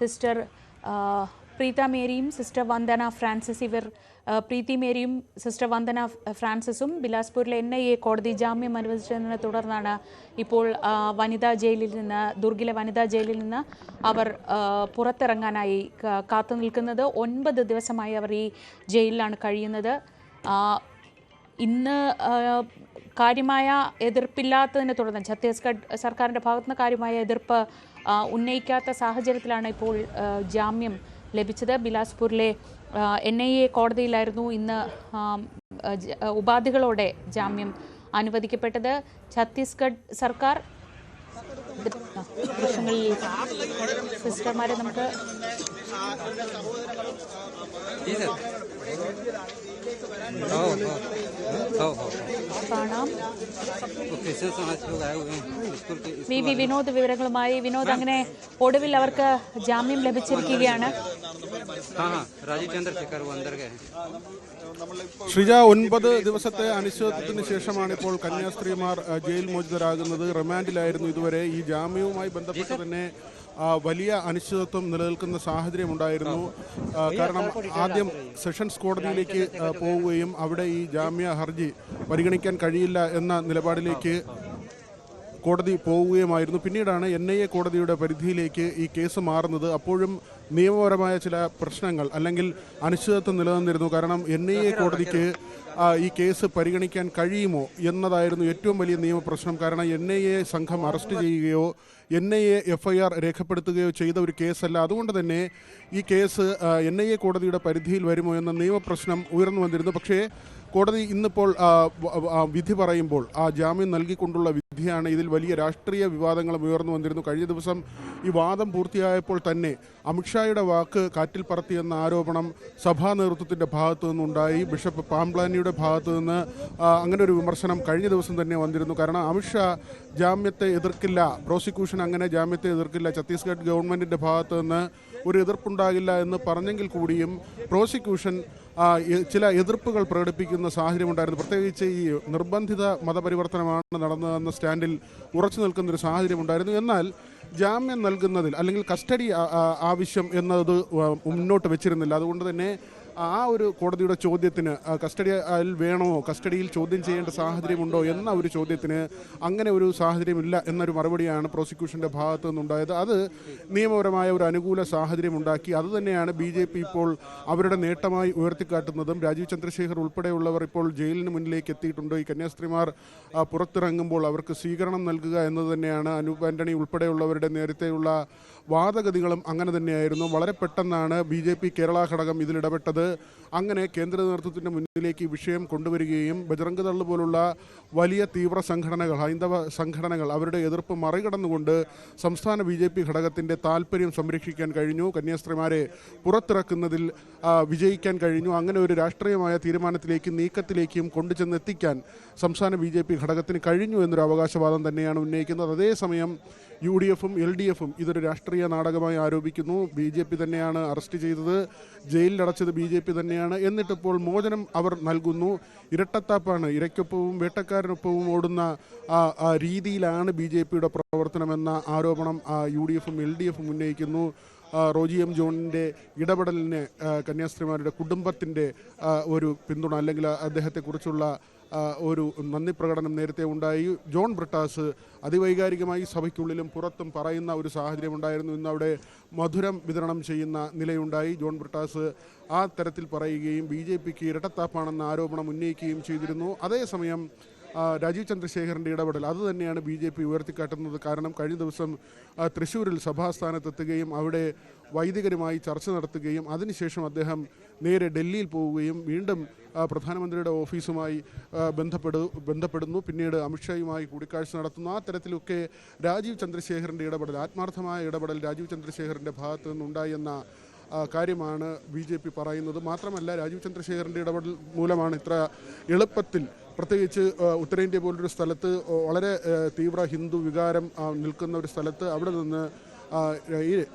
Sister Preetha മേരിയും sister Vandana Francis ഇവർ പ്രീതി മേരിയും സിസ്റ്റർ വന്ദന ഫ്രാൻസിസും ബിലാസ്പൂരിലെ എൻ ഐ എ കോടതി ജാമ്യം അനുവദിച്ചതിനെ തുടർന്നാണ് ഇപ്പോൾ വനിതാ ജയിലിൽ നിന്ന് ദുർഗിലെ വനിതാ ജയിലിൽ നിന്ന് അവർ പുറത്തിറങ്ങാനായി കാത്തു നിൽക്കുന്നത്. ഒൻപത് ദിവസമായി അവർ ഈ ജയിലിലാണ് കഴിയുന്നത്. ഇന്ന് കാര്യമായ എതിർപ്പില്ലാത്തതിനെ തുടർന്ന് ഛത്തീസ്ഗഡ് സർക്കാരിന്റെ ഭാഗത്തുനിന്ന് കാര്യമായ എതിർപ്പ് ഉന്നയിക്കാത്ത സാഹചര്യത്തിലാണ് ഇപ്പോൾ ജാമ്യം ലഭിച്ചത്. ബിലാസ്പൂരിലെ എൻ ഐ എ കോടതിയിലായിരുന്നു ഇന്ന് ഉപാധികളോടെ ജാമ്യം അനുവദിക്കപ്പെട്ടത്. ഛത്തീസ്ഗഡ് സർക്കാർ ദൃശ്യങ്ങളിൽ സിസ്റ്റർമാരെ നമുക്ക് കാണാം വി വിനോദ് വിവരങ്ങളുമായി. വിനോദ് അങ്ങനെ ഒടുവിൽ അവർക്ക് ജാമ്യം ലഭിച്ചിരിക്കുകയാണ്. ശ്രീജ ഒൻപത് ദിവസത്തെ അനിശ്ചിതത്വത്തിന് ശേഷമാണ് ഇപ്പോൾ കന്യാസ്ത്രീമാർ ജയിൽ മോചിതരാകുന്നത്. റിമാൻഡിലായിരുന്നു ഇതുവരെ. ഈ ജാമ്യവുമായി ബന്ധപ്പെട്ട് തന്നെ വലിയ അനിശ്ചിതത്വം നിലനിൽക്കുന്ന സാഹചര്യം ഉണ്ടായിരുന്നു. കാരണം ആദ്യം സെഷൻസ് കോടതിയിലേക്ക് പോവുകയും അവിടെ ഈ ജാമ്യ ഹർജി പരിഗണിക്കാൻ കഴിയില്ല എന്ന നിലപാടിലേക്ക് കോടതി പോവുകയുമായിരുന്നു. പിന്നീടാണ് എൻ ഐ എ കോടതിയുടെ പരിധിയിലേക്ക് ഈ കേസ് മാറുന്നത്. അപ്പോഴും നിയമപരമായ ചില പ്രശ്നങ്ങൾ അല്ലെങ്കിൽ അനിശ്ചിതത്വം നിലനിന്നിരുന്നു. കാരണം എൻ ഐ എ കോടതിക്ക് ഈ കേസ് പരിഗണിക്കാൻ കഴിയുമോ എന്നതായിരുന്നു ഏറ്റവും വലിയ നിയമപ്രശ്നം. കാരണം എൻ ഐ എ സംഘം അറസ്റ്റ് ചെയ്യുകയോ N I A F I R രേഖപ്പെടുത്തുകയോ ചെയ്ത ഒരു കേസല്ല. അതുകൊണ്ട് തന്നെ ഈ കേസ് എൻ ഐ എ കോടതിയുടെ പരിധിയിൽ വരുമോ എന്ന നിയമപ്രശ്നം ഉയർന്നു വന്നിരുന്നു. പക്ഷേ കോടതി ഇന്നിപ്പോൾ വിധി പറയുമ്പോൾ ആ ജാമ്യം നൽകിക്കൊണ്ടുള്ള വിധിയാണ് ഇതിൽ വലിയ രാഷ്ട്രീയ വിവാദങ്ങളും ഉയർന്നു വന്നിരുന്നു. കഴിഞ്ഞ ദിവസം ഈ വാദം പൂർത്തിയായപ്പോൾ തന്നെ അമിത്ഷായുടെ വാക്ക് കാറ്റിൽ പറത്തിയെന്ന ആരോപണം സഭാ നേതൃത്വത്തിന്റെ ഭാഗത്തു നിന്നുണ്ടായി. ബിഷപ്പ് പാംപ്ലാനിയുടെ ഭാഗത്തു നിന്ന് അങ്ങനെ ഒരു വിമർശനം കഴിഞ്ഞ ദിവസം തന്നെ വന്നിരുന്നു. കാരണം അമിത്ഷാ ജാമ്യത്തെ എതിർക്കില്ല പ്രോസിക്യൂഷൻ അങ്ങനെ ജാമ്യത്തെ എതിർക്കില്ല. ഛത്തീസ്ഗഡ് ഗവൺമെന്റിന്റെ ഭാഗത്തു നിന്ന് ഒരു എതിർപ്പുണ്ടാകില്ല എന്ന് പറഞ്ഞെങ്കിൽ കൂടിയും പ്രോസിക്യൂഷൻ ചില എതിർപ്പുകൾ പ്രകടിപ്പിക്കുന്ന സാഹചര്യമുണ്ടായിരുന്നു. പ്രത്യേകിച്ച് ഈ നിർബന്ധിത മതപരിവർത്തനമാണ് നടന്നതെന്ന സ്റ്റാൻഡിൽ ഉറച്ചു നിൽക്കുന്ന ഒരു സാഹചര്യമുണ്ടായിരുന്നു. എന്നാൽ ജാമ്യം നൽകുന്നതിൽ അല്ലെങ്കിൽ കസ്റ്റഡി ആവശ്യം എന്നത് മുന്നോട്ട് വെച്ചിരുന്നില്ല. അതുകൊണ്ട് തന്നെ ആ ഒരു കോടതിയുടെ ചോദ്യത്തിന് കസ്റ്റഡിയിൽ വേണോ കസ്റ്റഡിയിൽ ചോദ്യം ചെയ്യേണ്ട സാഹചര്യമുണ്ടോ എന്ന ഒരു ചോദ്യത്തിന് അങ്ങനെ ഒരു സാഹചര്യമില്ല എന്നൊരു മറുപടിയാണ് പ്രോസിക്യൂഷന്റെ ഭാഗത്തു നിന്നുണ്ടായത്. അത് നിയമപരമായ ഒരു അനുകൂല സാഹചര്യം ഉണ്ടാക്കി അത് തന്നെയാണ് ബി ജെ പി ഇപ്പോൾ അവരുടെ നേട്ടമായി ഉയർത്തിക്കാട്ടുന്നതും. രാജീവ് ചന്ദ്രശേഖർ ഉൾപ്പെടെയുള്ളവർ ഇപ്പോൾ ജയിലിന് മുന്നിലേക്ക് എത്തിയിട്ടുണ്ട്. ഈ കന്യാസ്ത്രീമാർ പുറത്തിറങ്ങുമ്പോൾ അവർക്ക് സ്വീകരണം നൽകുക എന്നത് തന്നെയാണ്. അനൂപ് ആന്റണി ഉൾപ്പെടെയുള്ളവരുടെ നേരത്തെയുള്ള വാദഗതികളും അങ്ങനെ തന്നെയായിരുന്നു. വളരെ പെട്ടെന്നാണ് ബി ജെ പി കേരള ഘടകം ഇതിലിടപെട്ടത്. അങ്ങനെ കേന്ദ്ര നേതൃത്വത്തിന്റെ മുന്നിലേക്ക് ഈ വിഷയം കൊണ്ടുവരികയും ബജറംഗ് പോലുള്ള വലിയ തീവ്ര സംഘടനകൾ ഹൈന്ദവ സംഘടനകൾ അവരുടെ എതിർപ്പ് മറികടന്നുകൊണ്ട് സംസ്ഥാന ബി ജെ പി ഘടകത്തിന്റെ താല്പര്യം സംരക്ഷിക്കാൻ കഴിഞ്ഞു. കന്യാസ്ത്രീമാരെ പുറത്തിറക്കുന്നതിൽ വിജയിക്കാൻ കഴിഞ്ഞു. അങ്ങനെ ഒരു രാഷ്ട്രീയമായ തീരുമാനത്തിലേക്കും നീക്കത്തിലേക്കും കൊണ്ടുചെന്നെത്തിക്കാൻ സംസ്ഥാന ബി ജെ പി ഘടകത്തിന് കഴിഞ്ഞു എന്നൊരു അവകാശവാദം തന്നെയാണ് ഉന്നയിക്കുന്നത്. അതേസമയം യു ഡി എഫും എൽ ഡി എഫും ഇതൊരു രാഷ്ട്രീയ നാടകമായി ആരോപിക്കുന്നു. ബി ജെ പി തന്നെയാണ് അറസ്റ്റ് ചെയ്തത്. ജയിലിലടച്ചത് ബി ജെ പി തന്നെയാണ്. എന്നിട്ടിപ്പോൾ മോചനം അവർ നൽകുന്നു. ഇരട്ടത്താപ്പാണ്. ഇരയ്ക്കൊപ്പവും വേട്ടക്കാരനൊപ്പവും ഓടുന്ന ആ, രീതിയിലാണ് ബി ജെ പിയുടെ പ്രവർത്തനമെന്ന ആരോപണം യു ഡി എഫും എൽ ഡി എഫും ഉന്നയിക്കുന്നു. റോജി എം ജോണിന്റെ ഇടപെടലിന് കന്യാസ്ത്രീമാരുടെ കുടുംബത്തിന്റെ ഒരു പിന്തുണ അല്ലെങ്കിൽ അദ്ദേഹത്തെക്കുറിച്ചുള്ള ഒരു നന്ദി പ്രകടനം നേരത്തെ ഉണ്ടായി. ജോൺ ബ്രിട്ടാസ് അതിവൈകാരികമായി സഭയ്ക്കുള്ളിലും പുറത്തും പറയുന്ന ഒരു സാഹചര്യം ഉണ്ടായിരുന്നു. ഇന്ന് അവിടെ മധുരം വിതരണം ചെയ്യുന്ന നിലയുണ്ടായി. ജോൺ ബ്രിട്ടാസ് ആ തരത്തിൽ പറയുകയും ബി ജെ പിക്ക് ഇരട്ടത്താപ്പാണെന്ന ആരോപണം ഉന്നയിക്കുകയും ചെയ്തിരുന്നു. അതേസമയം രാജീവ് ചന്ദ്രശേഖരന്റെ ഇടപെടൽ അത് തന്നെയാണ് ബി ജെ പി ഉയർത്തിക്കാട്ടുന്നത്. കാരണം കഴിഞ്ഞ ദിവസം തൃശ്ശൂരിൽ സഭാസ്ഥാനത്തെത്തുകയും അവിടെ വൈദികരുമായി ചർച്ച നടത്തുകയും അതിനുശേഷം അദ്ദേഹം നേരെ ഡൽഹിയിൽ പോവുകയും വീണ്ടും പ്രധാനമന്ത്രിയുടെ ഓഫീസുമായി ബന്ധപ്പെടു ബന്ധപ്പെടുന്നു. പിന്നീട് അമിത്ഷായുമായി കൂടിക്കാഴ്ച നടത്തുന്നു. ആ തരത്തിലൊക്കെ രാജീവ് ചന്ദ്രശേഖരന്റെ ഇടപെടൽ ആത്മാർത്ഥമായ ഇടപെടൽ രാജീവ് ചന്ദ്രശേഖരന്റെ ഭാഗത്തു നിന്നുണ്ടായെന്ന കാര്യമാണ് ബി ജെ പി പറയുന്നത്. മാത്രമല്ല രാജീവ് ചന്ദ്രശേഖരന്റെ ഇടപെടൽ മൂലമാണ് ഇത്ര എളുപ്പത്തിൽ പ്രത്യേകിച്ച് ഉത്തരേന്ത്യ പോലൊരു സ്ഥലത്ത് വളരെ തീവ്ര ഹിന്ദു വികാരം നിൽക്കുന്ന ഒരു സ്ഥലത്ത് അവിടെ നിന്ന്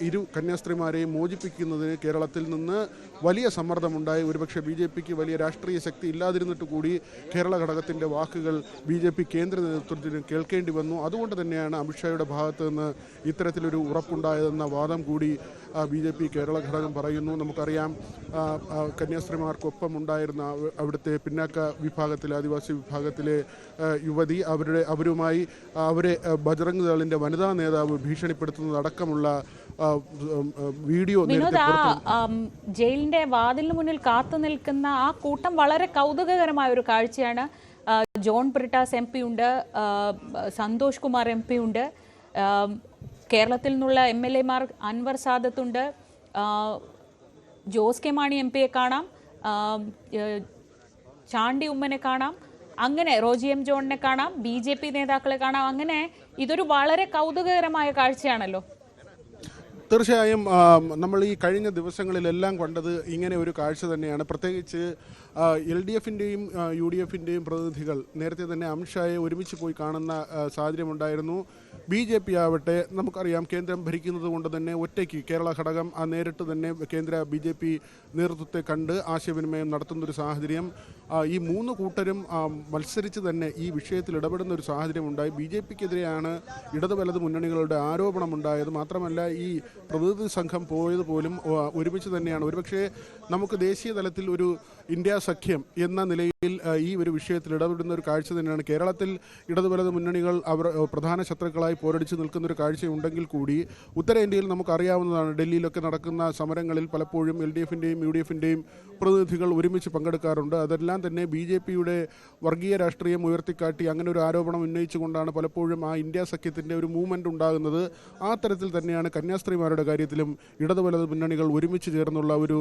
ഇരു കന്യാസ്ത്രീമാരെയും മോചിപ്പിക്കുന്നതിന് കേരളത്തിൽ നിന്ന് വലിയ സമ്മർദ്ദമുണ്ടായി. ഒരുപക്ഷെ ബി ജെ പിക്ക് വലിയ രാഷ്ട്രീയ ശക്തി ഇല്ലാതിരുന്നിട്ട് കൂടി കേരള ഘടകത്തിന്റെ വാക്കുകൾ ബി ജെ പി കേന്ദ്ര നേതൃത്വത്തിന് കേൾക്കേണ്ടി വന്നു. അതുകൊണ്ട് തന്നെയാണ് അമിത്ഷായുടെ ഭാഗത്ത് നിന്ന് ഇത്തരത്തിലൊരു ഉറപ്പുണ്ടായതെന്ന വാദം കൂടി ബി ജെ പി കേരള ഘടകം പറയുന്നു. നമുക്കറിയാം കന്യാസ്ത്രീമാർക്കൊപ്പം ഉണ്ടായിരുന്ന അവിടുത്തെ പിന്നാക്ക വിഭാഗത്തിലെ ആദിവാസി വിഭാഗത്തിലെ യുവതി അവരുടെ അവരുമായി അവരെ ബജറംഗ് ദളിന്റെ വനിതാ നേതാവ് ഭീഷണിപ്പെടുത്തുന്നതടക്കമുള്ള ആ, വീഡിയോ വിനോദ് നേരത്തെ ആ ജയിലിന്റെ വാതിലിന് മുന്നിൽ കാത്തു നിൽക്കുന്ന ആ കൂട്ടം വളരെ കൗതുകകരമായ ഒരു കാഴ്ചയാണ് ജോൺ ബ്രിട്ടാസ് എം പി ഉണ്ട് സന്തോഷ് കുമാർ എം പി ഉണ്ട് കേരളത്തിൽ നിന്നുള്ള എം എൽ എമാർ അൻവർ സാദത്തുണ്ട് ഉണ്ട് ജോസ് കെ മാണി എം പിയെ കാണാം ചാണ്ടി ഉമ്മനെ കാണാം അങ്ങനെ റോജി എം ജോണിനെ കാണാം ബി ജെ പി നേതാക്കളെ കാണാം അങ്ങനെ ഇതൊരു വളരെ കൗതുകകരമായ കാഴ്ചയാണല്ലോ. തീർച്ചയായും നമ്മൾ ഈ കഴിഞ്ഞ ദിവസങ്ങളിലെല്ലാം കണ്ടത് ഇങ്ങനെ ഒരു കാഴ്ച തന്നെയാണ്. പ്രത്യേകിച്ച് എൽ ഡി എഫിന്റെയും യു ഡി എഫിന്റെയും പ്രതിനിധികൾ നേരത്തെ തന്നെ അമിത്ഷായെ ഒരുമിച്ച് പോയി കാണുന്ന സാഹചര്യം സാഹചര്യമുണ്ടായിരുന്നു. ബി ജെ പി ആവട്ടെ നമുക്കറിയാം കേന്ദ്രം ഭരിക്കുന്നത് കൊണ്ട് തന്നെ ഒറ്റയ്ക്ക് കേരള ഘടകം ആ നേരിട്ട് തന്നെ കേന്ദ്ര ബി ജെ പി നേതൃത്വത്തെ കണ്ട് ആശയവിനിമയം നടത്തുന്നൊരു സാഹചര്യം. ഈ മൂന്ന് കൂട്ടരും മത്സരിച്ച് തന്നെ ഈ വിഷയത്തിൽ ഇടപെടുന്ന ഒരു സാഹചര്യം ഉണ്ടായി ബി ജെ പിക്കെതിരെയാണ് ഇടതു വലത് മുന്നണികളുടെ ആരോപണമുണ്ടായത്. മാത്രമല്ല ഈ പ്രതിനിധി സംഘം പോയത് പോലും ഒരുമിച്ച് തന്നെയാണ്. ഒരുപക്ഷേ നമുക്ക് ദേശീയ തലത്തിൽ ഒരു ഇന്ത്യ സഖ്യം എന്ന നിലയിൽ ഈ ഒരു വിഷയത്തിൽ ഇടപെടുന്ന ഒരു കാഴ്ച തന്നെയാണ്. കേരളത്തിൽ ഇടതുവലത് മുന്നണികൾ അവർ പ്രധാന ശത്രുക്കളായി പോരടിച്ച് നിൽക്കുന്ന ഒരു കാഴ്ചയുണ്ടെങ്കിൽ കൂടി ഉത്തരേന്ത്യയിൽ നമുക്കറിയാവുന്നതാണ്. ഡൽഹിയിലൊക്കെ നടക്കുന്ന സമരങ്ങളിൽ പലപ്പോഴും എൽ ഡി എഫിന്റെയും യു ഡി എഫിന്റെയും പ്രതിനിധികൾ ഒരുമിച്ച് പങ്കെടുക്കാറുണ്ട്. അതെല്ലാം തന്നെ ബി ജെ പിയുടെ വർഗീയ രാഷ്ട്രീയം ഉയർത്തിക്കാട്ടി അങ്ങനെ ഒരു ആരോപണം ഉന്നയിച്ചുകൊണ്ടാണ് പലപ്പോഴും ആ ഇന്ത്യ സഖ്യത്തിന്റെ ഒരു മൂവ്മെന്റ് ഉണ്ടാകുന്നത്. ആ തരത്തിൽ തന്നെയാണ് കന്യാസ്ത്രീമാരുടെ കാര്യത്തിലും ഇടതുവലത് മുന്നണികൾ ഒരുമിച്ച് ചേർന്നുള്ള ഒരു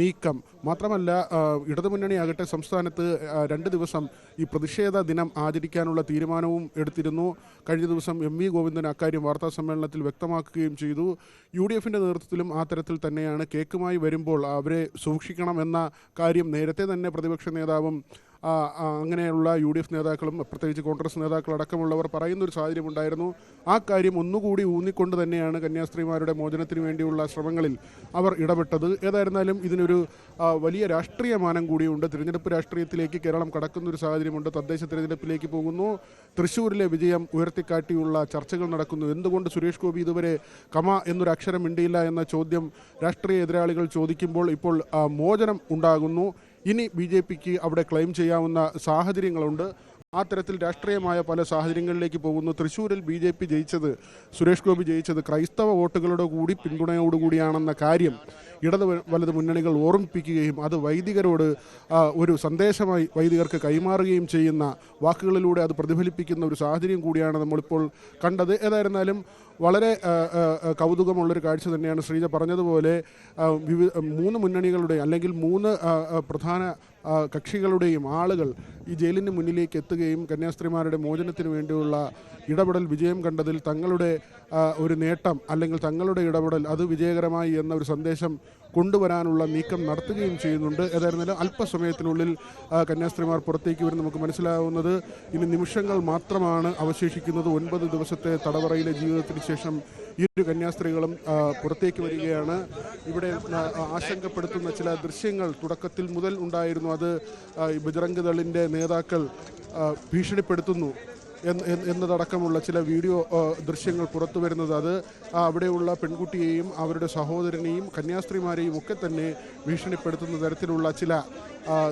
നീക്കം. മാത്രമല്ല ആ, ഇടത് മുന്നണിയാകട്ടെ സംസ്ഥാനത്ത് രണ്ട് ദിവസം ഈ പ്രതിഷേധ ദിനം ആചരിക്കാനുള്ള തീരുമാനവും എടുത്തിരുന്നു. കഴിഞ്ഞ ദിവസം എം വി ഗോവിന്ദൻ അക്കാര്യം വാർത്താ സമ്മേളനത്തിൽ വ്യക്തമാക്കുകയും ചെയ്തു. യു ഡി എഫിന്റെ നേതൃത്വത്തിലും ആ തരത്തിൽ തന്നെയാണ് കേക്കുമായി വരുമ്പോൾ അവരെ സൂക്ഷിക്കണം എന്ന കാര്യം നേരത്തെ തന്നെ പ്രതിപക്ഷ നേതാവും അങ്ങനെയുള്ള യു ഡി എഫ് നേതാക്കളും പ്രത്യേകിച്ച് കോൺഗ്രസ് നേതാക്കളടക്കമുള്ളവർ പറയുന്ന ഒരു സാഹചര്യം ഉണ്ടായിരുന്നു ആ കാര്യം ഒന്നുകൂടി ഊന്നിക്കൊണ്ട് തന്നെയാണ് കന്യാസ്ത്രീമാരുടെ മോചനത്തിന് വേണ്ടിയുള്ള ശ്രമങ്ങളിൽ അവർ ഇടപെട്ടത്. ഏതായിരുന്നാലും ഇതിനൊരു വലിയ രാഷ്ട്രീയ മാനം കൂടിയുണ്ട്. തിരഞ്ഞെടുപ്പ് രാഷ്ട്രീയത്തിലേക്ക് കേരളം കടക്കുന്ന ഒരു സാഹചര്യമുണ്ട്. തദ്ദേശ തിരഞ്ഞെടുപ്പിലേക്ക് പോകുന്നു. തൃശ്ശൂരിലെ വിജയം ഉയർത്തിക്കാട്ടിയുള്ള ചർച്ചകൾ നടക്കുന്നു. എന്തുകൊണ്ട് സുരേഷ് ഗോപി ഇതുവരെ കമ എന്നൊരു അക്ഷരം മിണ്ടിയില്ല എന്ന ചോദ്യം രാഷ്ട്രീയ എതിരാളികൾ ചോദിക്കുമ്പോൾ ഇപ്പോൾ മോചനം ഉണ്ടാകുന്നു. ഇനി ബി ജെ പിക്ക് അവിടെ ക്ലെയിം ചെയ്യാവുന്ന സാഹചര്യങ്ങളുണ്ട്. ആ തരത്തിൽ രാഷ്ട്രീയമായ പല സാഹചര്യങ്ങളിലേക്ക് പോകുന്നു. തൃശ്ശൂരിൽ ബി ജെ പി ജയിച്ചത് സുരേഷ് ഗോപി ജയിച്ചത് ക്രൈസ്തവ വോട്ടുകളുടെ കൂടി പിന്തുണയോടുകൂടിയാണെന്ന കാര്യം ഇടത് വലത് മുന്നണികൾ ഓർമ്മിപ്പിക്കുകയും അത് വൈദികരോട് ഒരു സന്ദേശമായി വൈദികർക്ക് കൈമാറുകയും ചെയ്യുന്ന വാക്കുകളിലൂടെ അത് പ്രതിഫലിപ്പിക്കുന്ന ഒരു സാഹചര്യം കൂടിയാണ് നമ്മളിപ്പോൾ കണ്ടത്. ഏതായിരുന്നാലും വളരെ കൗതുകമുള്ളൊരു കാഴ്ച തന്നെയാണ് ശ്രീജ പറഞ്ഞതുപോലെ വിവിധ മൂന്ന് മുന്നണികളുടെ അല്ലെങ്കിൽ മൂന്ന് പ്രധാന കക്ഷികളുടെയും ആളുകൾ ഈ ജയിലിന് മുന്നിലേക്ക് എത്തുകയും കന്യാസ്ത്രീമാരുടെ മോചനത്തിന് വേണ്ടിയുള്ള ഇടപെടൽ വിജയം കണ്ടതിൽ തങ്ങളുടെ ഒരു നേട്ടം അല്ലെങ്കിൽ തങ്ങളുടെ ഇടപെടൽ അത് വിജയകരമായി എന്ന ഒരു സന്ദേശം കൊണ്ടുവരാനുള്ള നീക്കം നടത്തുകയും ചെയ്യുന്നുണ്ട്. ഏതായിരുന്നാലും അല്പസമയത്തിനുള്ളിൽ കന്യാസ്ത്രീമാർ പുറത്തേക്ക് വരും നമുക്ക് മനസ്സിലാവുന്നത് ഇനി നിമിഷങ്ങൾ മാത്രമാണ് അവശേഷിക്കുന്നത്. ഒൻപത് ദിവസത്തെ തടവറയിലെ ജീവിതത്തിന് ശേഷം ഇരു കന്യാസ്ത്രീകളും പുറത്തേക്ക് വരികയാണ്. ഇവിടെ ആശങ്കപ്പെടുത്തുന്ന ചില ദൃശ്യങ്ങൾ തുടക്കത്തിൽ മുതൽ ഉണ്ടായിരുന്നു. അത് ബജറംഗ് ദളിന്റെ നേതാക്കൾ ഭീഷണിപ്പെടുത്തുന്നു. എന്നതടക്കമുള്ള ചില വീഡിയോ ദൃശ്യങ്ങൾ പുറത്തു വരുന്നത് അത് അവിടെയുള്ള പെൺകുട്ടിയെയും അവരുടെ സഹോദരനെയും കന്യാസ്ത്രീമാരെയും ഒക്കെ തന്നെ ഭീഷണിപ്പെടുത്തുന്ന തരത്തിലുള്ള ചില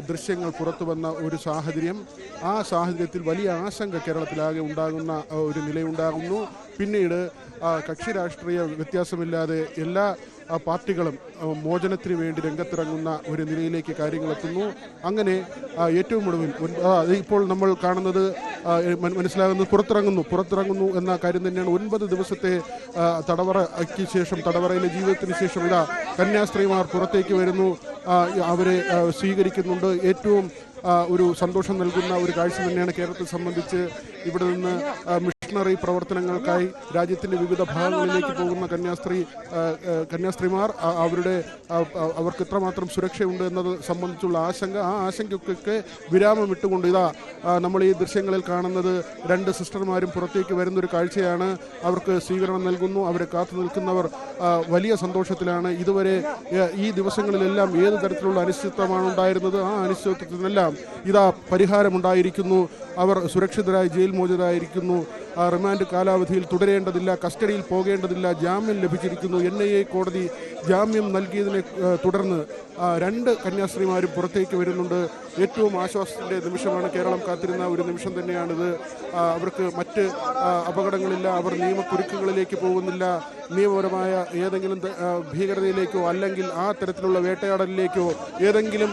ദൃശ്യങ്ങൾ പുറത്തു വന്ന ഒരു സാഹചര്യം. ആ സാഹചര്യത്തിൽ വലിയ ആശങ്ക കേരളത്തിലാകെ ഉണ്ടാകുന്ന ഒരു നിലയുണ്ടാകുന്നു. പിന്നീട് കക്ഷി രാഷ്ട്രീയ വ്യത്യാസമില്ലാതെ എല്ലാ പാർട്ടികളും മോചനത്തിന് വേണ്ടി രംഗത്തിറങ്ങുന്ന ഒരു നിലയിലേക്ക് കാര്യങ്ങൾ എത്തുന്നു. അങ്ങനെ ഏറ്റവും ഒടുവിൽ ഇപ്പോൾ നമ്മൾ കാണുന്നത് മനസ്സിലാകുന്നത് പുറത്തിറങ്ങുന്നു പുറത്തിറങ്ങുന്നു എന്ന കാര്യം തന്നെയാണ്. ഒൻപത് ദിവസത്തെ തടവറയ്ക്ക് ശേഷം തടവറയിലെ ജീവിതത്തിന് ശേഷം ഇതാ കന്യാസ്ത്രീമാർ പുറത്തേക്ക് വരുന്നു. അവരെ സ്വീകരിക്കുന്നുണ്ട്. ഏറ്റവും ഒരു സന്തോഷം നൽകുന്ന ഒരു കാഴ്ച തന്നെയാണ് കേരളത്തെ സംബന്ധിച്ച് ഇവിടെ നിന്ന് മിഷണറി പ്രവർത്തനങ്ങൾക്കായി രാജ്യത്തിന്റെ വിവിധ ഭാഗങ്ങളിലേക്ക് പോകുന്ന കന്യാസ്ത്രീ കന്യാസ്ത്രീമാർ അവരുടെ അവർക്ക് ഇത്രമാത്രം സുരക്ഷയുണ്ട് എന്നത് സംബന്ധിച്ചുള്ള ആശങ്ക ആ ആശങ്കയ്ക്കൊക്കെ വിരാമം ഇട്ടുകൊണ്ട് ഇതാ നമ്മൾ ഈ ദൃശ്യങ്ങളിൽ കാണുന്നത് രണ്ട് സിസ്റ്റർമാരും പുറത്തേക്ക് വരുന്ന ഒരു കാഴ്ചയാണ്. അവർക്ക് സ്വീകരണം നൽകുന്നു അവരെ കാത്തു നിൽക്കുന്നവർ വലിയ സന്തോഷത്തിലാണ്. ഇതുവരെ ഈ ദിവസങ്ങളിലെല്ലാം ഏത് തരത്തിലുള്ള അനിശ്ചിതമാണ് ഉണ്ടായിരുന്നത്? ആ അനിശ്ചിതത്വത്തിനെല്ലാം ഇതാ പരിഹാരമുണ്ടായിരിക്കുന്നു. അവർ സുരക്ഷിതരായി ജയിൽ മോചിതരായിരിക്കുന്നു. റിമാൻഡ് കാലാവധിയിൽ തുടരേണ്ടതില്ല കസ്റ്റഡിയിൽ പോകേണ്ടതില്ല ജാമ്യം ലഭിച്ചിരിക്കുന്നു. എൻ ഐ എ കോടതി ജാമ്യം നൽകിയതിനെ തുടർന്ന് രണ്ട് കന്യാസ്ത്രീമാരും പുറത്തേക്ക് വരുന്നുണ്ട്. ഏറ്റവും ആശ്വാസത്തിന്റെ നിമിഷമാണ് കേരളം കാത്തിരുന്ന ഒരു നിമിഷം തന്നെയാണിത്. അവർക്ക് മറ്റ് അപകടങ്ങളില്ല അവർ നിയമക്കുരുക്കുകളിലേക്ക് പോകുന്നില്ല. നിയമപരമായ ഏതെങ്കിലും ഭീകരതയിലേക്കോ അല്ലെങ്കിൽ ആ തരത്തിലുള്ള വേട്ടയാടലിലേക്കോ ഏതെങ്കിലും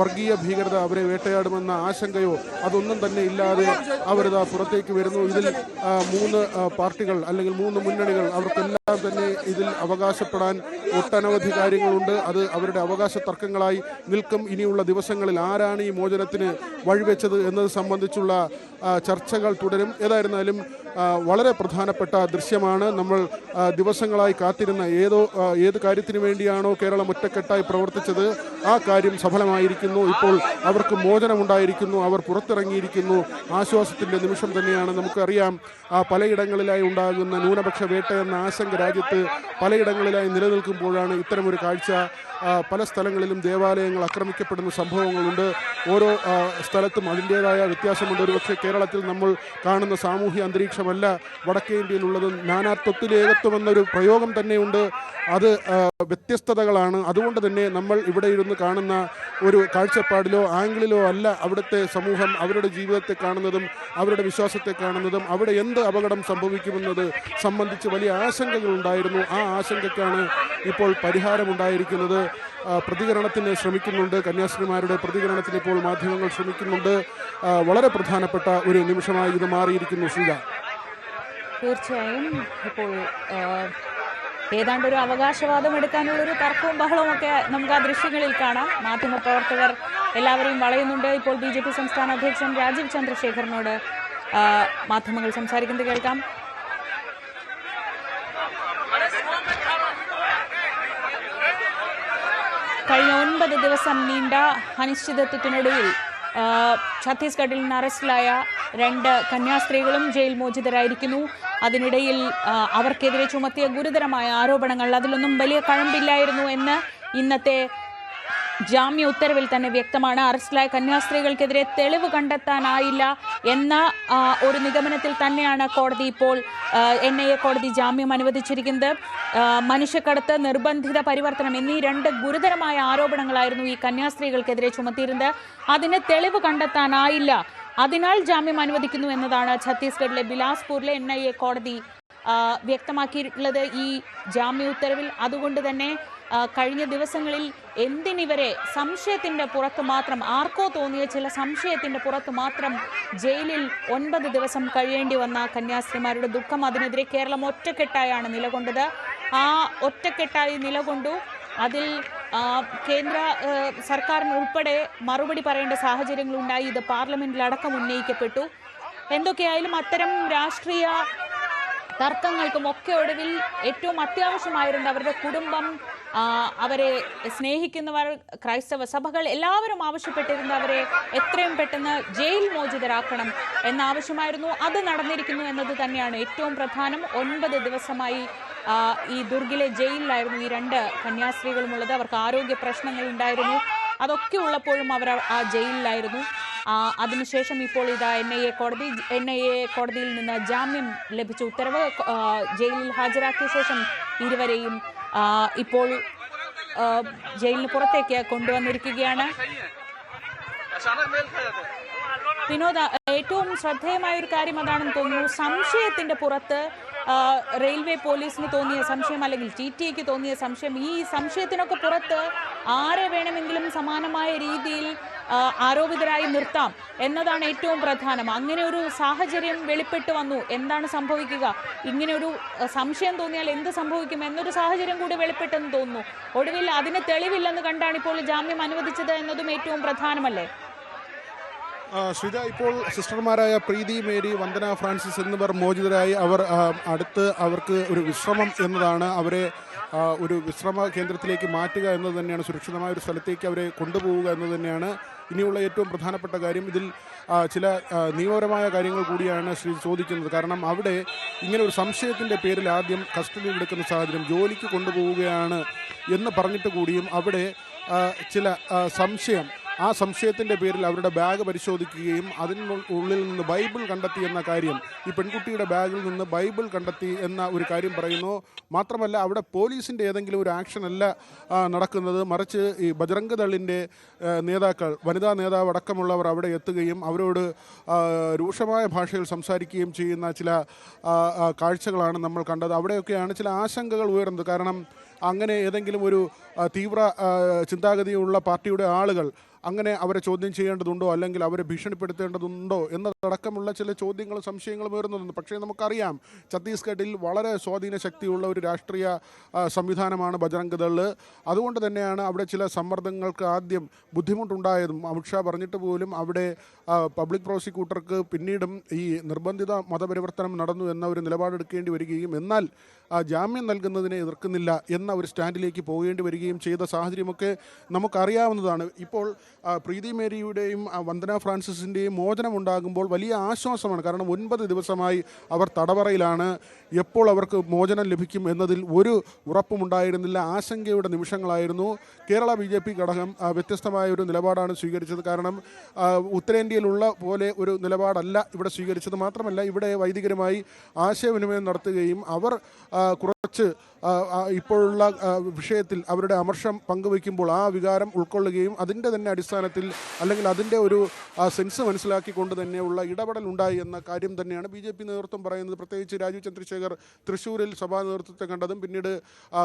വർഗീയ ഭീകരത അവരെ വേട്ടയാടുമെന്ന ആശങ്കയോ അതൊന്നും തന്നെ ഇല്ലാതെ അവരിതാ പുറത്തേക്ക് വരുന്നു. ഇതിൽ മൂന്ന് പാർട്ടികൾ അല്ലെങ്കിൽ മൂന്ന് മുന്നണികൾ അവർക്കെല്ലാം തന്നെ ഇതിൽ അവകാശപ്പെടാൻ ഒട്ടനവധി കാര്യങ്ങളുണ്ട്. അത് അവരുടെ അവകാശ തർക്കങ്ങളായി നിൽക്കും. ഇനിയുള്ള ദിവസങ്ങളിൽ ആരാണ് ഈ മോചനത്തിന് വഴിവെച്ചത് എന്നത് സംബന്ധിച്ചുള്ള ചർച്ചകൾ തുടരും. ഏതായിരുന്നാലും വളരെ പ്രധാനപ്പെട്ട ദൃശ്യമാണ്. നമ്മൾ ദിവസങ്ങളായി കാത്തിരുന്ന ഏതോ ഏത് കാര്യത്തിന് വേണ്ടിയാണോ കേരളം ഒറ്റക്കെട്ടായി പ്രവർത്തിച്ചത് ആ കാര്യം സഫലമായിരിക്കുന്നു. ഇപ്പോൾ അവർക്ക് മോചനമുണ്ടായിരിക്കുന്നു. അവർ പുറത്തിറങ്ങിയിരിക്കുന്നു. ആശ്വാസത്തിന്റെ നിമിഷം തന്നെയാണ് നമുക്കറിയാം ആ പലയിടങ്ങളിലായി ഉണ്ടാകുന്ന ന്യൂനപക്ഷ വേട്ട എന്ന ആശങ്ക രാജ്യത്ത് പലയിടങ്ങളിലായി നിലനിൽക്കുമ്പോഴാണ് ഇത്തരമൊരു കാഴ്ച പല സ്ഥലങ്ങളിലും ദേവാലയങ്ങൾ ആക്രമിക്കപ്പെടുന്ന സംഭവങ്ങളുണ്ട്. ഓരോ സ്ഥലത്തും അതിന്റെതായ വ്യത്യാസമുണ്ട്. ഒരുപക്ഷെ കേരളത്തിൽ നമ്മൾ കാണുന്ന സാമൂഹ്യ അന്തരീക്ഷമല്ല വടക്കേ ഇന്ത്യയിലുള്ളത്. നാനാത്വത്തിൽ ഏകത്വം എന്നൊരു പ്രയോഗം തന്നെയുണ്ട്. അത് വ്യത്യസ്തതകളാണ്. അതുകൊണ്ട് തന്നെ നമ്മൾ ഇവിടെ ഇരുന്ന് കാണുന്ന ഒരു കാഴ്ചപ്പാടിലോ ആംഗിളിലോ അല്ല അവിടുത്തെ സമൂഹം അവരുടെ ജീവിതത്തെ കാണുന്നതും അവരുടെ വിശ്വാസത്തെ കാണുന്നതും അവിടെ എന്ത് അപകടം സംഭവിക്കുമെന്നത് സംബന്ധിച്ച് വലിയ ആശങ്കകളുണ്ടായിരുന്നു. ആ ആശങ്കയ്ക്കാണ് ഇപ്പോൾ പരിഹാരമുണ്ടായിരിക്കുന്നത്. പ്രതികരണത്തിന് ശ്രമിക്കുന്നുണ്ട്. കന്യാസ്ത്രീമാരുടെ പ്രതികരണത്തിന് ഇപ്പോൾ മാധ്യമങ്ങൾ ശ്രമിക്കുന്നുണ്ട്. വളരെ പ്രധാനപ്പെട്ട ഒരു നിമിഷമായി ഇത് മാറിയിരിക്കുന്നു ശ്രീജ തീർച്ചയായും ഇപ്പോൾ ഏതാണ്ട് ഒരു അവകാശവാദം എടുക്കാനുള്ള ഒരു തർക്കവും ബഹളവും ഒക്കെ നമുക്ക് ആ ദൃശ്യങ്ങളിൽ കാണാം. മാധ്യമപ്രവർത്തകർ എല്ലാവരെയും വളയുന്നുണ്ട്. ഇപ്പോൾ ബി ജെ പി സംസ്ഥാന അധ്യക്ഷൻ രാജീവ് ചന്ദ്രശേഖരനോട് മാധ്യമങ്ങൾ സംസാരിക്കുന്നത് കേൾക്കാം. കഴിഞ്ഞ ഒൻപത് ദിവസം നീണ്ട അനിശ്ചിതത്വത്തിനൊടുവിൽ ഛത്തീസ്ഗഡിൽ നിന്ന് അറസ്റ്റിലായ രണ്ട് കന്യാസ്ത്രീകളും ജയിൽ മോചിതരായിരിക്കുന്നു. അതിനിടയിൽ അവർക്കെതിരെ ചുമത്തിയ ഗുരുതരമായ ആരോപണങ്ങൾ അതിലൊന്നും വലിയ കഴമ്പില്ലായിരുന്നു എന്ന് ഇന്നത്തെ ജാമ്യ ഉത്തരവിൽ തന്നെ വ്യക്തമാണ്. അറസ്റ്റിലായ കന്യാസ്ത്രീകൾക്കെതിരെ തെളിവ് കണ്ടെത്താനായില്ല എന്ന ഒരു നിഗമനത്തിൽ തന്നെയാണ് കോടതി ഇപ്പോൾ എൻ ഐ എ കോടതി ജാമ്യം അനുവദിച്ചിരിക്കുന്നത്. മനുഷ്യക്കടത്ത് നിർബന്ധിത പരിവർത്തനം എന്നീ രണ്ട് ഗുരുതരമായ ആരോപണങ്ങളായിരുന്നു ഈ കന്യാസ്ത്രീകൾക്കെതിരെ ചുമത്തിയിരുന്നത്. അതിന് തെളിവ് കണ്ടെത്താനായില്ല. അതിനാൽ ജാമ്യം അനുവദിക്കുന്നു എന്നതാണ് ഛത്തീസ്ഗഡിലെ ബിലാസ്പൂരിലെ എൻ കോടതി വ്യക്തമാക്കിയിട്ടുള്ളത് ഈ ജാമ്യ ഉത്തരവിൽ. അതുകൊണ്ട് തന്നെ കഴിഞ്ഞ ദിവസങ്ങളിൽ എന്തിനിവരെ സംശയത്തിന്റെ പുറത്ത് മാത്രം ആർക്കോ തോന്നിയ ചില സംശയത്തിന്റെ പുറത്ത് മാത്രം ജയിലിൽ ഒൻപത് ദിവസം കഴിയേണ്ടി വന്ന കന്യാസ്ത്രീമാരുടെ ദുഃഖം അതിനെതിരെ കേരളം ഒറ്റക്കെട്ടായാണ് നിലകൊണ്ടത്. ആ ഒറ്റക്കെട്ടായി നിലകൊണ്ടു. അതിൽ കേന്ദ്ര സർക്കാരിന് ഉൾപ്പെടെ മറുപടി പറയേണ്ട സാഹചര്യങ്ങളുണ്ടായി. ഇത് പാർലമെന്റിലടക്കം ഉന്നയിക്കപ്പെട്ടു. എന്തൊക്കെയായാലും അത്തരം രാഷ്ട്രീയ തർക്കങ്ങൾക്കും ഒക്കെ ഒടുവിൽ ഏറ്റവും അത്യാവശ്യമായിരുന്നു അവരുടെ കുടുംബം അവരെ സ്നേഹിക്കുന്നവർ ക്രൈസ്തവ സഭകൾ എല്ലാവരും ആവശ്യപ്പെട്ടിരുന്ന അവരെ എത്രയും പെട്ടെന്ന് ജയിൽ മോചിതരാക്കണം എന്നാവശ്യമായിരുന്നു. അത് നടന്നിരിക്കുന്നു എന്നത് തന്നെയാണ് ഏറ്റവും പ്രധാനം. ഒൻപത് ദിവസമായി ഈ ദുർഗിലെ ജയിലിലായിരുന്നു ഈ രണ്ട് കന്യാസ്ത്രീകളുമുള്ളത്. അവർക്ക് ആരോഗ്യ പ്രശ്നങ്ങൾ ഉണ്ടായിരുന്നു. അതൊക്കെ ഉള്ളപ്പോഴും അവർ ആ ജയിലിലായിരുന്നു. അതിനുശേഷം ഇപ്പോൾ ഇതാ എൻ ഐ എ കോടതി എൻ ഐ എ കോടതിയിൽ നിന്ന് ജാമ്യം ലഭിച്ച ഉത്തരവ് ജയിലിൽ ഹാജരാക്കിയ ശേഷം ഇരുവരെയും ഇപ്പോൾ ജയിലിന് പുറത്തേക്ക് കൊണ്ടുവന്നിരിക്കുകയാണ് വിനോദ ഏറ്റവും ശ്രദ്ധേയമായ ഒരു കാര്യം അതാണെന്ന് തോന്നുന്നു. സംശയത്തിന്റെ പുറത്ത് റെയിൽവേ പോലീസിന് തോന്നിയ സംശയം അല്ലെങ്കിൽ ടി ടിക്ക് തോന്നിയ സംശയം ഈ സംശയത്തിനൊക്കെ പുറത്ത് ആരെ വേണമെങ്കിലും സമാനമായ രീതിയിൽ ആരോപിതരായി നിർത്താം എന്നതാണ് ഏറ്റവും പ്രധാനം. അങ്ങനെ ഒരു സാഹചര്യം വെളിപ്പെട്ട് വന്നു. എന്താണ് സംഭവിക്കുക? ഇങ്ങനെ ഒരു സംശയം തോന്നിയാൽ എന്ത് സംഭവിക്കും? എന്നൊരു സാഹചര്യം കൂടി വെളിപ്പെട്ടെന്ന് തോന്നുന്നു. ഒടുവിൽ അതിന് തെളിവില്ലെന്ന് കണ്ടാണ് ഇപ്പോൾ ജാമ്യം അനുവദിച്ചത് എന്നതും ഏറ്റവും പ്രധാനമല്ലേ? ശ്രീജ ഇപ്പോൾ സിസ്റ്റർമാരായ പ്രീതി മേരി വന്ദന ഫ്രാൻസിസ് എന്നിവർ മോചിതരായി. അവർ അടുത്ത് അവർക്ക് ഒരു വിശ്രമം എന്നതാണ് അവരെ ഒരു വിശ്രമ കേന്ദ്രത്തിലേക്ക് മാറ്റുക എന്നത് തന്നെയാണ്. സുരക്ഷിതമായ ഒരു സ്ഥലത്തേക്ക് അവരെ കൊണ്ടുപോവുക എന്നത് തന്നെയാണ് ഇനിയുള്ള ഏറ്റവും പ്രധാനപ്പെട്ട കാര്യം. ഇതിൽ ചില നിയമപരമായ കാര്യങ്ങൾ കൂടിയാണ് ശ്രീ ചോദിക്കുന്നത്. കാരണം അവിടെ ഇങ്ങനെ ഒരു സംശയത്തിന്റെ പേരിൽ ആദ്യം കസ്റ്റഡിയിൽ എടുക്കുന്ന സാഹചര്യം ജോലിക്ക് കൊണ്ടുപോവുകയാണ് എന്ന് പറഞ്ഞിട്ട് കൂടിയും അവിടെ ചില സംശയം ആ സംശയത്തിന്റെ പേരിൽ അവരുടെ ബാഗ് പരിശോധിക്കുകയും അതിനുള്ളിൽ നിന്ന് ബൈബിൾ കണ്ടെത്തി എന്ന കാര്യം ഈ പെൺകുട്ടിയുടെ ബാഗിൽ നിന്ന് ബൈബിൾ കണ്ടെത്തി എന്ന ഒരു കാര്യം പറയുന്നു. മാത്രമല്ല അവിടെ പോലീസിന്റെ ഏതെങ്കിലും ഒരു ആക്ഷൻ അല്ല നടക്കുന്നത്. മറിച്ച് ഈ ബജറംഗ് ദളിന്റെ നേതാക്കൾ വനിതാ നേതാവ് അടക്കമുള്ളവർ അവിടെ എത്തുകയും അവരോട് രൂക്ഷമായ ഭാഷയിൽ സംസാരിക്കുകയും ചെയ്യുന്ന ചില കാഴ്ചകളാണ് നമ്മൾ കണ്ടത്. അവിടെയൊക്കെയാണ് ചില ആശങ്കകൾ ഉയർന്നത്. കാരണം അങ്ങനെ ഏതെങ്കിലും ഒരു തീവ്ര ചിന്താഗതിയുള്ള പാർട്ടിയുടെ ആളുകൾ അങ്ങനെ അവരെ ചോദ്യം ചെയ്യേണ്ടതുണ്ടോ? അല്ലെങ്കിൽ അവരെ ഭീഷണിപ്പെടുത്തേണ്ടതുണ്ടോ? എന്നതടക്കമുള്ള ചില ചോദ്യങ്ങളും സംശയങ്ങളും ഉയർന്നുണ്ട് പക്ഷേ നമുക്കറിയാം ഛത്തീസ്ഗഡിൽ വളരെ സ്വാധീന ശക്തിയുള്ള ഒരു രാഷ്ട്രീയ സംവിധാനമാണ് ബജറംഗ് ദൾ അതുകൊണ്ട് തന്നെയാണ് അവിടെ ചില സമ്മർദ്ദങ്ങൾക്ക് ആദ്യം ബുദ്ധിമുട്ടുണ്ടായതും. അമിത്ഷാ പറഞ്ഞിട്ട് പോലും അവിടെ പബ്ലിക് പ്രോസിക്യൂട്ടർക്ക് പിന്നീടും ഈ നിർബന്ധിത മതപരിവർത്തനം നടന്നു എന്ന ഒരു നിലപാടെടുക്കേണ്ടി വരികയും എന്നാൽ ജാമ്യം നൽകുന്നതിനെ എതിർക്കുന്നില്ല എന്ന ഒരു സ്റ്റാൻഡിലേക്ക് പോകേണ്ടി വരികയും ചെയ്ത സാഹചര്യമൊക്കെ നമുക്കറിയാവുന്നതാണ്. ഇപ്പോൾ പ്രീതി മേരിയുടെയും വന്ദന ഫ്രാൻസിസിന്റെയും മോചനം ഉണ്ടാകുമ്പോൾ വലിയ ആശ്വാസമാണ്. കാരണം ഒൻപത് ദിവസമായി അവർ തടവറയിലാണ്. എപ്പോൾ അവർക്ക് മോചനം ലഭിക്കും എന്നതിൽ ഒരു ഉറപ്പുമുണ്ടായിരുന്നില്ല ആശങ്കയുടെ നിമിഷങ്ങളായിരുന്നു. കേരള ബി ഘടകം വ്യത്യസ്തമായ ഒരു നിലപാടാണ് സ്വീകരിച്ചത്. കാരണം ആ, ഉത്തരേന്ത്യയിലുള്ള പോലെ ഒരു നിലപാടല്ല ഇവിടെ സ്വീകരിച്ചത് മാത്രമല്ല ഇവിടെ വൈദികരുമായി ആശയവിനിമയം നടത്തുകയും അവർ കുറച്ച് ഇപ്പോഴുള്ള വിഷയത്തിൽ അവരുടെ അമർഷം പങ്കുവയ്ക്കുമ്പോൾ ആ വികാരം ഉൾക്കൊള്ളുകയും അതിന്റെ തന്നെ അടിസ്ഥാനത്തിൽ അല്ലെങ്കിൽ അതിന്റെ ഒരു സെൻസ് മനസ്സിലാക്കിക്കൊണ്ട് തന്നെയുള്ള ഇടപെടൽ ഉണ്ടായി എന്ന കാര്യം തന്നെയാണ് ബി ജെ പി നേതൃത്വം പറയുന്നത്. പ്രത്യേകിച്ച് രാജീവ് ചന്ദ്രശേഖർ തൃശ്ശൂരിൽ സഭാ നേതൃത്വത്തെ കണ്ടതും പിന്നീട്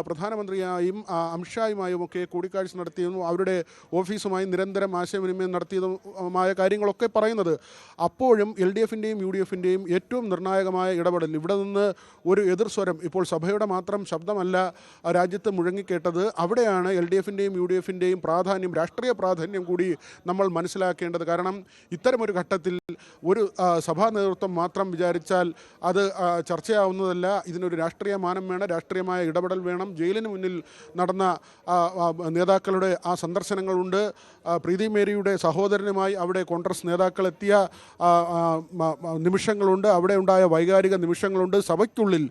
പ്രധാനമന്ത്രിയായും അമിത്ഷായുമായും ഒക്കെ കൂടിക്കാഴ്ച നടത്തിയതും അവരുടെ ഓഫീസുമായി നിരന്തരം ആശയവിനിമയം നടത്തിയതുമായ കാര്യങ്ങളൊക്കെ പറയുന്നത്. അപ്പോഴും എൽ ഡി എഫിന്റെയും യു ഡി എഫിന്റെയും ഏറ്റവും നിർണായകമായ ഇടപെടൽ ഇവിടെ നിന്ന് ഒരു എതിർ സ്വരം ഇപ്പോൾ സഭയുടെ മാത്രം ശബ്ദമല്ല രാജ്യത്ത് മുഴങ്ങിക്കേട്ടത് അവിടെയാണ് എൽ ഡി എഫിന്റെയും യു ഡി എഫിന്റെയും പ്രാധാന്യം രാഷ്ട്രീയ പ്രാധാന്യം കൂടി നമ്മൾ മനസ്സിലാക്കേണ്ടത്. കാരണം ഇത്തരമൊരു ഘട്ടത്തിൽ ഒരു സഭാ നേതൃത്വം മാത്രം വിചാരിച്ചാൽ അത് ചർച്ചയാവുന്നതല്ല. ഇതിനൊരു രാഷ്ട്രീയ മാനം വേണം രാഷ്ട്രീയമായ ഇടപെടൽ വേണം. ജയിലിന് മുന്നിൽ നടന്ന നേതാക്കളുടെ ആ സന്ദർശനങ്ങളുണ്ട്. പ്രീതി മേരിയുടെ സഹോദരനുമായി അവിടെ കോൺഗ്രസ് നേതാക്കളെത്തിയ നിമിഷങ്ങളുണ്ട്. അവിടെ ഉണ്ടായ വൈകാരിക നിമിഷങ്ങളുണ്ട്. സഭയ്ക്കുള്ളിൽ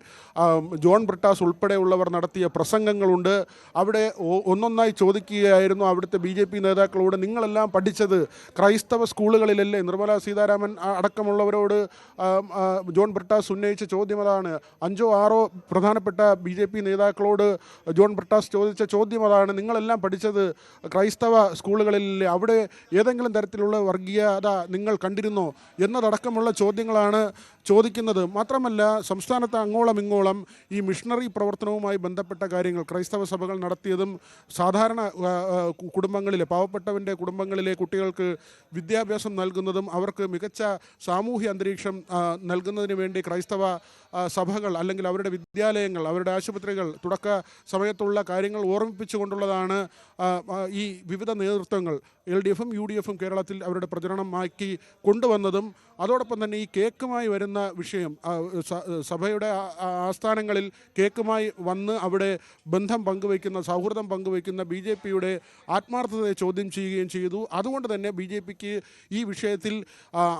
ജോൺ ബ്രിട്ടാസ് ഉൾപ്പെടെയുള്ളവർ നടത്തിയ പ്രസംഗങ്ങളുണ്ട്. അവിടെ ഒന്നൊന്നായി ചോദിക്കുകയായിരുന്നു അവിടുത്തെ ബി ജെ പി നേതാക്കളോട് നിങ്ങളെല്ലാം പഠിച്ചത് ക്രൈസ്തവ സ്കൂളുകളിലല്ലേ? നിർമ്മല സീതാരാമൻ അടക്കമുള്ളവരോട് ജോൺ ബ്രിട്ടാസ് ഉന്നയിച്ച ചോദ്യം അതാണ്. അഞ്ചോ ആറോ പ്രധാനപ്പെട്ട ബി ജെ പി നേതാക്കളോട് ജോൺ ബ്രിട്ടാസ് ചോദിച്ച ചോദ്യം അതാണ് നിങ്ങളെല്ലാം പഠിച്ചത് ക്രൈസ്തവ സ്കൂളുകളിലല്ലേ? അവിടെ ഏതെങ്കിലും തരത്തിലുള്ള വർഗീയത നിങ്ങൾ കണ്ടിരുന്നോ? എന്നതടക്കമുള്ള ചോദ്യങ്ങളാണ് ചോദിക്കുന്നത്. മാത്രമല്ല സംസ്ഥാനത്ത് അങ്ങോളം ഇങ്ങോളം ഈ മിഷണറി പ്രവർത്തനവുമായി ബന്ധപ്പെട്ട കാര്യങ്ങൾ ക്രൈസ്തവ സഭകൾ നടത്തിയതും സാധാരണ കുടുംബങ്ങളിലെ പാവപ്പെട്ടവന്റെ കുടുംബങ്ങളിലെ കുട്ടികൾക്ക് വിദ്യാഭ്യാസം നൽകുന്നതും അവർക്ക് മികച്ച സാമൂഹ്യ അന്തരീക്ഷം നൽകുന്നതിന് വേണ്ടി ക്രൈസ്തവ സഭകൾ അല്ലെങ്കിൽ അവരുടെ വിദ്യാലയങ്ങൾ അവരുടെ ആശുപത്രികൾ തുടക്ക സമയത്തുള്ള കാര്യങ്ങൾ ഓർമ്മിപ്പിച്ചുകൊണ്ടുള്ളതാണ് ഈ വിവിധ നേതൃത്വങ്ങൾ എൽ ഡി എഫും യു ഡി എഫും കേരളത്തിൽ അവരുടെ പ്രചരണമാക്കി കൊണ്ടുവന്നതും അതോടൊപ്പം തന്നെ ഈ കേക്കുമായി വരുന്ന വിഷയം സഭയുടെ ആസ്ഥാനങ്ങളിൽ കേക്കുമായി വന്ന് അവിടെ ബന്ധം പങ്കുവയ്ക്കുന്ന സൗഹൃദം പങ്കുവയ്ക്കുന്ന ബി ജെ പിയുടെ ആത്മാർത്ഥതയെ ചോദ്യം ചെയ്യുകയും ചെയ്തു. അതുകൊണ്ട് തന്നെ ബി ജെ പിക്ക് ഈ വിഷയത്തിൽ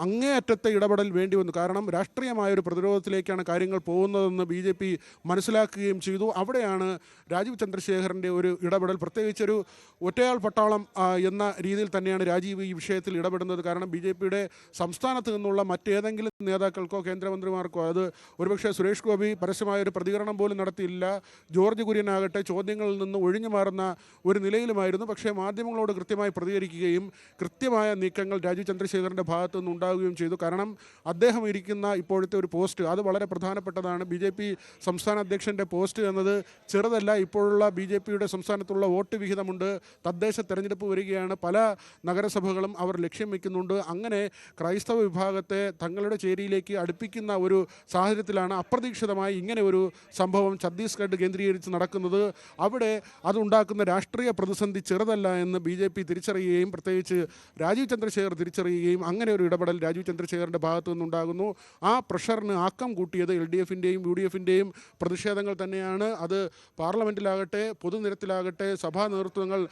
അങ്ങേയറ്റത്തെ ഇടപെടൽ വേണ്ടി വന്നു. കാരണം രാഷ്ട്രീയമായ ഒരു പ്രതിരോധത്തിലേക്കാണ് കാര്യങ്ങൾ പോകുന്നതെന്ന് ബി ജെ പി മനസ്സിലാക്കുകയും ചെയ്തു. അവിടെയാണ് രാജീവ് ചന്ദ്രശേഖരന്റെ ഒരു ഇടപെടൽ. പ്രത്യേകിച്ചൊരു ഒറ്റയാൾ പട്ടാളം എന്ന രീതിയിൽ തന്നെയാണ് രാജീവ് ഈ വിഷയത്തിൽ ഇടപെടുന്നത്. കാരണം ബി ജെ പിയുടെ സംസ്ഥാനത്ത് നിന്നുള്ള മറ്റേതെങ്കിലും നേതാക്കൾക്കോ കേന്ദ്രമന്ത്രിമാർക്കോ അത് ഒരുപക്ഷെ സുരേഷ് ഗോപി പരസ്യമായ ഒരു പ്രതികരണം പോലും നടത്തിയില്ല. ജോർജ് കുര്യനാകട്ടെ ചോദ്യങ്ങളിൽ നിന്ന് ഒഴിഞ്ഞു മാറുന്ന ഒരു നിലയിലുമായിരുന്നു. പക്ഷേ മാധ്യമങ്ങളോട് കൃത്യമായി പ്രതികരിക്കുകയും കൃത്യമായ നീക്കങ്ങൾ രാജീവ് ചന്ദ്രശേഖരന്റെ ഭാഗത്തു നിന്നുണ്ടാവുകയും ചെയ്തു. കാരണം അദ്ദേഹം ഇരിക്കുന്ന ഇപ്പോഴത്തെ ഒരു പോസ്റ്റ് അത് വളരെ പ്രധാനപ്പെട്ടതാണ്. ബി ജെ പി സംസ്ഥാന അധ്യക്ഷന്റെ പോസ്റ്റ് എന്നത് ചെറുതല്ല ഇപ്പോഴുള്ള ബി ജെ പിയുടെ സംസ്ഥാനത്തുള്ള വോട്ട് വിഹിതമുണ്ട്. തദ്ദേശ തെരഞ്ഞെടുപ്പ് വരികയാണ്. പല നഗരസഭകളും അവർ ലക്ഷ്യം വയ്ക്കുന്നുണ്ട്. അങ്ങനെ ക്രൈസ്തവ വിഭാഗത്തെ തങ്ങളുടെ ചേരിയിലേക്ക് അടുപ്പിക്കുന്ന ഒരു സാഹചര്യത്തിലാണ് അപ്രതീക്ഷിതമായി ഇങ്ങനെ ഒരു സംഭവം. ഛത്തീസ്ഗഡ് കേന്ദ്രീകരിച്ച് നടക്കുന്നത് അവിടെ അതുണ്ടാക്കുന്ന രാഷ്ട്രീയ പ്രതിസന്ധി ചെറുതല്ല എന്ന് ബി ജെ പി തിരിച്ചറിയുകയും പ്രത്യേകിച്ച് രാജീവ് ചന്ദ്രശേഖർ തിരിച്ചറിയുകയും അങ്ങനെ ഒരു ഇടപെടൽ രാജീവ് ചന്ദ്രശേഖറിന്റെ ഭാഗത്തു നിന്നുണ്ടാകുന്നു. ആ പ്രഷറിന് ആക്കം കൂട്ടിയത് എൽ ഡി എഫിന്റെയും യു ഡി എഫിന്റെയും പ്രതിഷേധങ്ങൾ തന്നെയാണ്. അത് പാർലമെന്റിലാകട്ടെ പൊതുനിരത്തിലാകട്ടെ സഭാ നേതൃത്വങ്ങൾ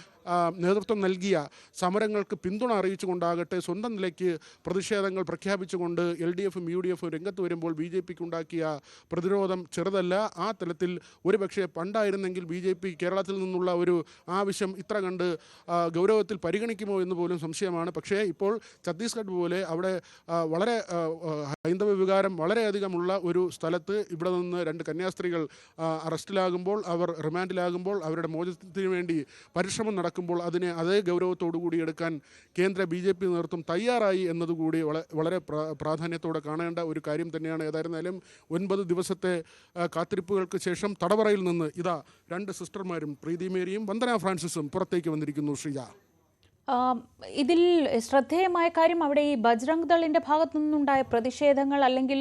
നേതൃത്വം നൽകിയ സമരങ്ങൾക്ക് പിന്തുണ അറിയിച്ചുകൊണ്ടാകട്ടെ സ്വന്തം നിലയ്ക്ക് പ്രതിഷേധങ്ങൾ പ്രഖ്യാപിച്ചുകൊണ്ട് എൽ ഡി എഫും യു ഡി എഫും രംഗത്ത് വരുമ്പോൾ ബി ജെ പിക്ക് ഉണ്ടാക്കിയ പ്രതിരോധം ചെറുതല്ല. ആ തലത്തിൽ ഒരുപക്ഷെ പണ്ടായിരുന്നെങ്കിൽ ബി ജെ പി കേരളത്തിൽ നിന്നുള്ള ഒരു ആവശ്യം ഇത്ര കണ്ട് ഗൗരവത്തിൽ പരിഗണിക്കുമോ എന്ന് പോലും സംശയമാണ്. പക്ഷേ ഇപ്പോൾ ഛത്തീസ്ഗഡ് പോലെ അവിടെ വളരെ ഹൈന്ദവ വികാരം വളരെയധികമുള്ള ഒരു സ്ഥലത്ത് ഇവിടെ നിന്ന് രണ്ട് കന്യാസ്ത്രീകൾ അറസ്റ്റിലാകുമ്പോൾ അവർ റിമാൻഡിലാകുമ്പോൾ അവരുടെ മോചനത്തിന് വേണ്ടി പരിശ്രമം നടക്കുമ്പോൾ അതിനെ അതേ ഗൗരവത്തോടു കൂടി എടുക്കാൻ കേന്ദ്ര ബി ജെ പി നേതൃത്വം തയ്യാറായി എന്നതുകൂടി വളരെ പ്രാ- പ്രാധാന്യത്തോടെ കാണേണ്ട ഒരു കാര്യം തന്നെയാണ്. ഏതായിരുന്നാലും ഒൻപത് ദിവസത്തെ കാത്തിരിപ്പുകൾക്ക് ശേഷം തടവറയിൽ നിന്ന് ഇതാ രണ്ട് സിസ്റ്റർമാരും പ്രീതി മേരിയും വന്ദന ഫ്രാൻസിസും പുറത്തേക്ക് വന്നിരിക്കുന്നു ശ്രീജ. ഇതിൽ ശ്രദ്ധേയമായ കാര്യം അവിടെ ഈ ബജ്രംഗ് ദളിന്റെ ഭാഗത്തു നിന്നുണ്ടായ പ്രതിഷേധങ്ങൾ അല്ലെങ്കിൽ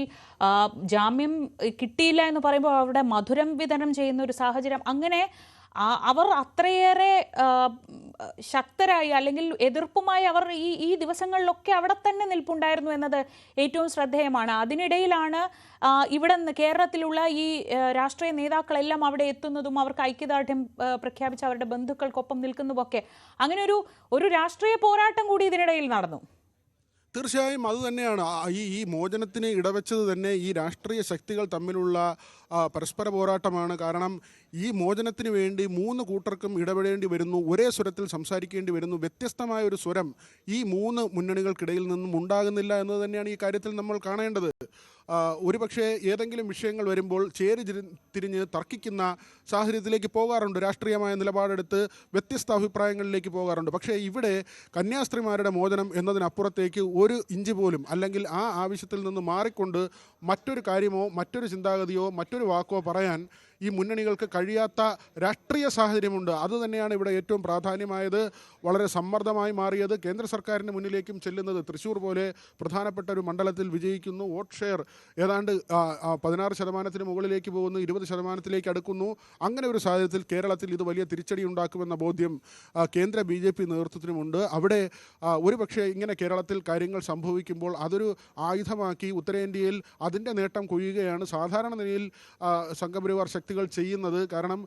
ജാമ്യം കിട്ടിയില്ല എന്ന് പറയുമ്പോൾ അവിടെ മധുരം വിതരണം ചെയ്യുന്ന ഒരു സാഹചര്യം. അങ്ങനെ അവർ അത്രയേറെ ശക്തരായി അല്ലെങ്കിൽ എതിർപ്പുമായി അവർ ഈ ഈ ദിവസങ്ങളിലൊക്കെ അവിടെ തന്നെ നിൽപ്പുണ്ടായിരുന്നു എന്നത് ഏറ്റവും ശ്രദ്ധേയമാണ്. അതിനിടയിലാണ് ഇവിടെ കേരളത്തിലുള്ള ഈ രാഷ്ട്രീയ നേതാക്കളെല്ലാം അവിടെ എത്തുന്നതും അവർക്ക് ഐക്യദാർഢ്യം പ്രഖ്യാപിച്ച് അവരുടെ ബന്ധുക്കൾക്കൊപ്പം നിൽക്കുന്നതുമൊക്കെ. അങ്ങനെ ഒരു ഒരു രാഷ്ട്രീയ പോരാട്ടം കൂടി ഇതിനിടയിൽ നടന്നു. തീർച്ചയായും അത് തന്നെയാണ്. ഈ ഈ മോചനത്തിന് ഇടവെച്ചത് തന്നെ ഈ രാഷ്ട്രീയ ശക്തികൾ തമ്മിലുള്ള പരസ്പര പോരാട്ടമാണ്. കാരണം ഈ മോചനത്തിന് വേണ്ടി മൂന്ന് കൂട്ടർക്കും ഇടപെടേണ്ടി വരുന്നു. ഒരേ സ്വരത്തിൽ സംസാരിക്കേണ്ടി വരുന്നു. വ്യത്യസ്തമായ ഒരു സ്വരം ഈ മൂന്ന് മുന്നണികൾക്കിടയിൽ നിന്നും ഉണ്ടാകുന്നില്ല എന്നത് തന്നെയാണ് ഈ കാര്യത്തിൽ നമ്മൾ കാണേണ്ടത്. ഒരുപക്ഷെ ഏതെങ്കിലും വിഷയങ്ങൾ വരുമ്പോൾ ചേരി തിരിഞ്ഞ് തർക്കിക്കുന്ന സാഹചര്യത്തിലേക്ക് പോകാറുണ്ട്. രാഷ്ട്രീയമായ നിലപാടെടുത്ത് വ്യത്യസ്ത അഭിപ്രായങ്ങളിലേക്ക് പോകാറുണ്ട്. പക്ഷേ ഇവിടെ കന്യാസ്ത്രീമാരുടെ മോചനം എന്നതിനപ്പുറത്തേക്ക് ഒരു ഇഞ്ച് പോലും അല്ലെങ്കിൽ ആ ആവശ്യത്തിൽ നിന്ന് മാറിക്കൊണ്ട് മറ്റൊരു കാര്യമോ മറ്റൊരു ചിന്താഗതിയോ മറ്റൊരു വാക്കോ പറയാൻ ഈ മുന്നണികൾക്ക് കഴിയാത്ത രാഷ്ട്രീയ സാഹചര്യമുണ്ട്. അതുതന്നെയാണ് ഇവിടെ ഏറ്റവും പ്രാധാന്യമായത്. വളരെ സമ്മർദ്ദമായി മാറിയത് കേന്ദ്ര സർക്കാരിന് മുന്നിലേക്കും ചെല്ലുന്നത് തൃശ്ശൂർ പോലെ പ്രധാനപ്പെട്ട ഒരു മണ്ഡലത്തിൽ വിജയിക്കുന്നു. വോട്ട് ഷെയർ ഏതാണ്ട് പതിനാറ് ശതമാനത്തിന് മുകളിലേക്ക് പോകുന്നു ഇരുപത് ശതമാനത്തിലേക്ക് അടുക്കുന്നു. അങ്ങനെ ഒരു സാഹചര്യത്തിൽ കേരളത്തിൽ ഇത് വലിയ തിരിച്ചടി ഉണ്ടാക്കുമെന്ന ബോധ്യം കേന്ദ്ര ബി ജെ പി നേതൃത്വത്തിനുമുണ്ട്. അവിടെ ഒരുപക്ഷെ ഇങ്ങനെ കേരളത്തിൽ കാര്യങ്ങൾ സംഭവിക്കുമ്പോൾ അതൊരു ആയുധമാക്കി ഉത്തരേന്ത്യയിൽ അതിന്റെ നേട്ടം കൊയ്യുകയാണ്. സാധാരണ നിലയിൽ സംഘപരിവാർ സംഘപരിവാർ ശക്തികൾ ചെയ്യുന്നത്. കാരണം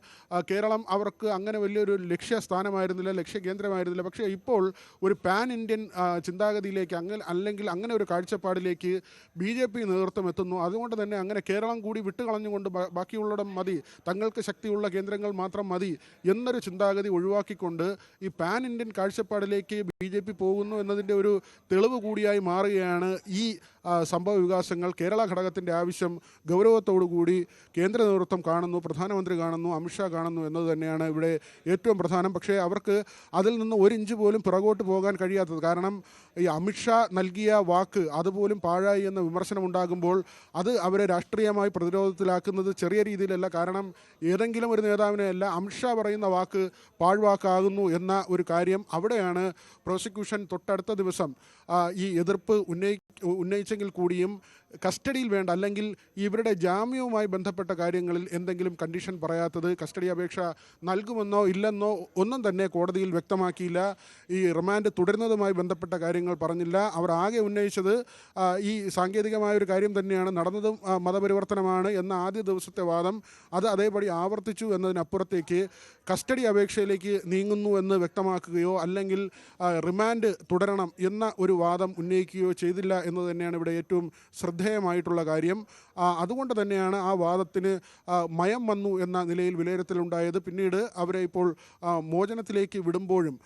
കേരളം അവർക്ക് അങ്ങനെ വലിയൊരു ലക്ഷ്യസ്ഥാനമായിരുന്നില്ല ലക്ഷ്യ കേന്ദ്രമായിരുന്നില്ല പക്ഷേ ഇപ്പോൾ ഒരു പാൻ ഇന്ത്യൻ ചിന്താഗതിയിലേക്ക് അങ്ങനെ അല്ലെങ്കിൽ അങ്ങനെ ഒരു കാഴ്ചപ്പാടിലേക്ക് ബി ജെ പി നേതൃത്വം എത്തുന്നു. അതുകൊണ്ട് തന്നെ അങ്ങനെ കേരളം കൂടി വിട്ടുകളഞ്ഞുകൊണ്ട് ബാക്കിയുള്ളിടം മതി. തങ്ങൾക്ക് ശക്തിയുള്ള കേന്ദ്രങ്ങൾ മാത്രം മതി എന്നൊരു ചിന്താഗതി ഒഴിവാക്കിക്കൊണ്ട് ഈ പാൻ ഇന്ത്യൻ കാഴ്ചപ്പാടിലേക്ക് ബി ജെ പി പോകുന്നു എന്നതിന്റെ ഒരു തെളിവ് കൂടിയായി മാറുകയാണ് ഈ സംഭവ വികാസങ്ങൾ കേരള ഘടകത്തിന്റെ ആവശ്യം ഗൗരവത്തോടു കൂടി കേന്ദ്ര നേതൃത്വം കാണുന്നു. പ്രധാനമന്ത്രി കാണുന്നു അമിത്ഷാ കാണുന്നു എന്നത് തന്നെയാണ് ഇവിടെ ഏറ്റവും പ്രധാനം. പക്ഷേ അവർക്ക് അതിൽ നിന്ന് ഒരു ഇഞ്ച് പോലും പിറകോട്ട് പോകാൻ കഴിയാത്തത് കാരണം ഈ അമിത്ഷാ നൽകിയ വാക്ക് അതുപോലും പാഴായി എന്ന വിമർശനം ഉണ്ടാകുമ്പോൾ അത് അവരെ രാഷ്ട്രീയമായി പ്രതിരോധത്തിലാക്കുന്നത് ചെറിയ രീതിയിലല്ല. കാരണം ഏതെങ്കിലും ഒരു നേതാവിനെ അല്ല അമിത്ഷാ പറയുന്ന വാക്ക് പാഴ്വാക്കാകുന്നു എന്ന ഒരു കാര്യം അവിടെയാണ് പ്രോസിക്യൂഷൻ തൊട്ടടുത്ത ദിവസം ഈ എതിർപ്പ് ഉന്നയി ഉന്നയിച്ചെങ്കിൽ കൂടിയും കസ്റ്റഡിയിൽ വേണ്ട അല്ലെങ്കിൽ ഇവരുടെ ജാമ്യവുമായി ബന്ധപ്പെട്ട കാര്യങ്ങളിൽ എന്തെങ്കിലും കണ്ടീഷൻ പറയാത്തത് കസ്റ്റഡി അപേക്ഷ നൽകുമെന്നോ ഇല്ലെന്നോ ഒന്നും തന്നെ കോടതിയിൽ വ്യക്തമാക്കിയില്ല. ഈ റിമാൻഡ് തുടരുന്നതുമായി ബന്ധപ്പെട്ട കാര്യങ്ങൾ പറഞ്ഞില്ല. അവർ ആകെ ഉന്നയിച്ചത് ഈ സാങ്കേതികമായ ഒരു കാര്യം തന്നെയാണ്. നടന്നതും മതപരിവർത്തനമാണ് എന്ന ആദ്യ ദിവസത്തെ വാദം അത് അതേപടി ആവർത്തിച്ചു എന്നതിനപ്പുറത്തേക്ക് കസ്റ്റഡി അപേക്ഷയിലേക്ക് നീങ്ങുന്നു എന്ന് വ്യക്തമാക്കുകയോ അല്ലെങ്കിൽ റിമാൻഡ് തുടരണം എന്ന ഒരു വാദം ഉന്നയിക്കുകയോ ചെയ്തില്ല എന്നത് തന്നെയാണ് ഇവിടെ ഏറ്റവും ശ്രദ്ധേയമായിട്ടുള്ള കാര്യം. അതുകൊണ്ട് തന്നെയാണ് ആ വാദത്തിന് മയം വന്നു എന്ന നിലയിൽ വിലയിരുത്തലുണ്ടായത്. പിന്നീട് അവരെ ഇപ്പോൾ മോചനത്തിലേക്ക് വിടുമ്പോഴും